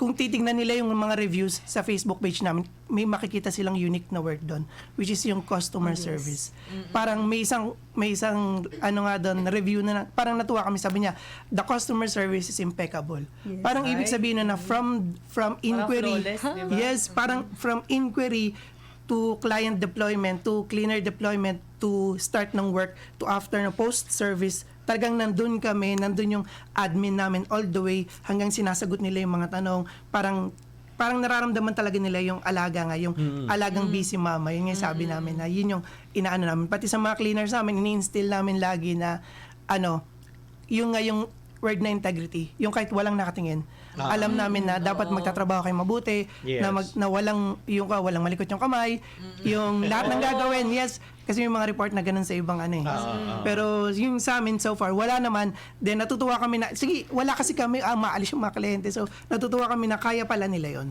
kung titingnan nila yung mga reviews sa Facebook page namin, may makikita silang unique na word doon, which is yung customer service. Parang may isang may isang ano nga doon review na, na- parang natuwa kami sabi niya, the customer service is impeccable. Parang ibig sabihin na, na from from inquiry, flawless, di ba? yes, parang from inquiry to client deployment, to cleaner deployment, to start ng work, to after na post-service, talagang nandun kami, nandun yung admin namin all the way hanggang sinasagot nila yung mga tanong. Parang parang nararamdaman talaga nila yung alaga nga, yung alagang busy mama. Yun nga yung sabi namin na yun yung inaano namin. Pati sa mga cleaners namin, ini-instill namin lagi na ano, yung nga yung word na integrity, yung kahit walang nakatingin, alam namin na dapat magtatrabaho kayo mabuti, Yes. na mag, na walang yung ka walang malikot yung kamay, yung lahat ng gagawin. Yes, kasi may mga report na ganun sa ibang ano eh. Pero yung sa amin so far wala naman. Then natutuwa kami na sige, wala kasi kami ah, maalis yung mga kliyente. So natutuwa kami na kaya pala nila 'yon.